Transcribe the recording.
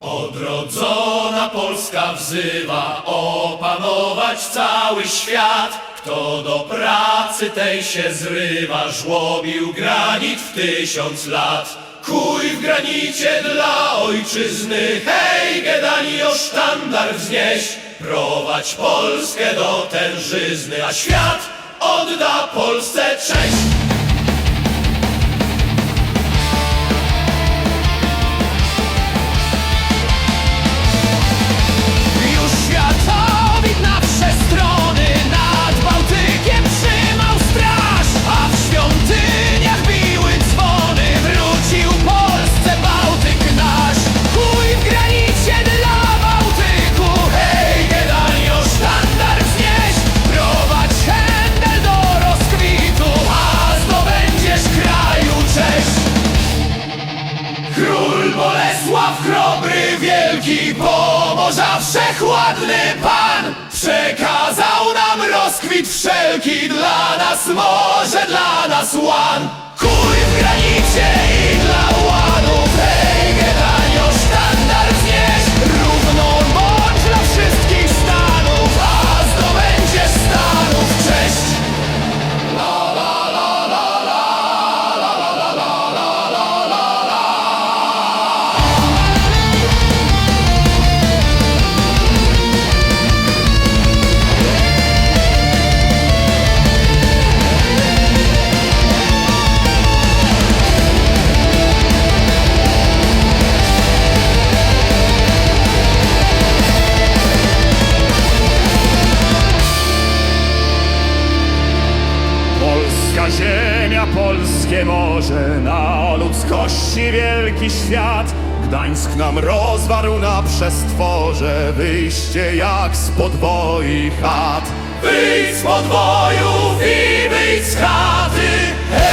Odrodzona Polska wzywa opanować cały świat. Kto do pracy tej się zrywa, żłobił granit w tysiąc lat. Kuj w granicie dla ojczyzny, hej, Gedani o sztandar wznieś. Prowadź Polskę do tężyzny, a świat odda Polsce cześć. Król Bolesław chrobry, wielki Pomorza wszechładny Pan Przekazał nam rozkwit wszelki Dla nas morze, dla nas łan Kuj w granicie Ziemia, polskie morze, na ludzkości wielki świat. Gdańsk nam rozwarł na przestworze, wyjście jak z podwoi chat. Wyjdź z podwojów i wyjdź z chaty